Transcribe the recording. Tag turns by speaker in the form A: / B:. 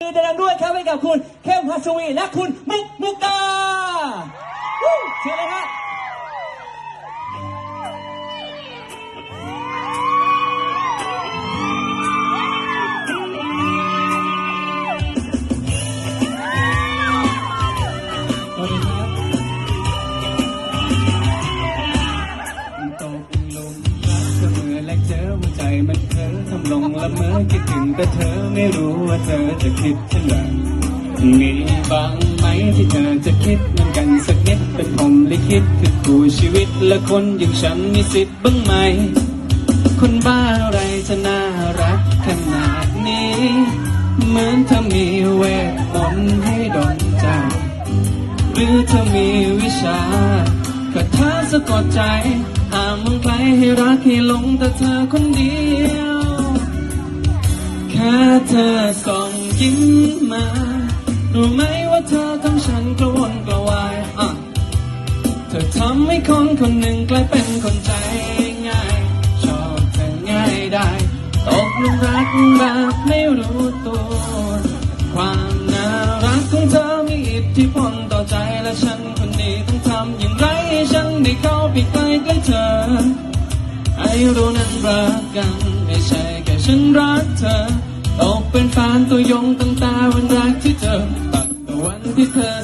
A: มือดังด้วยครับให้กับคุณเข้มฮัสวีและคุณมุกมุกดาเชิญเลยครับตกลุมรัก เสมอและเจอหัวใจมันเธอทำลงละเมอคิดถึงแต่เธอไม่รู้ว่าเธอจะคิดเช่นไรมีบางไหมที่เธอจะคิดเหมือนกันสักนิดเป็นผมลิขิตคือคู่ชีวิตและคนอย่างฉันมีสิทธิ์บ้างไหมคนบ้าอะไรจะน่ารักขนาดนี้ เหมือนเธอมีเวทมนต์ให้ดลใจหรือเธอมีวิชา คาถาสะกดใจห้ามมองใครให้รักให้หลงแต่เธอคนเดียว แค่เธอส่งยิ้มมา รู้ไหมว่าเธอทำฉันกระวนกระวายอะเธอทำให้คนคนหนึ่งกลายเป็นคนใจง่าย ชอบเธอง่ายได้ตกหลุมรักแบบไม่รู้ตัวความน่ารักของเธอมีอิทธิพลต่อใจและฉันคนนี้ต้องทำอย่าง ไรในได้เข้าไปใกล้ใกล้เธอให้รู้นั้นรักกันไม่ใช่แค่ฉันรักเธอตกเป็นแฟนตัวยงตั้งแต่วันแรกที่เจอตั้งแต่วันที่เธอ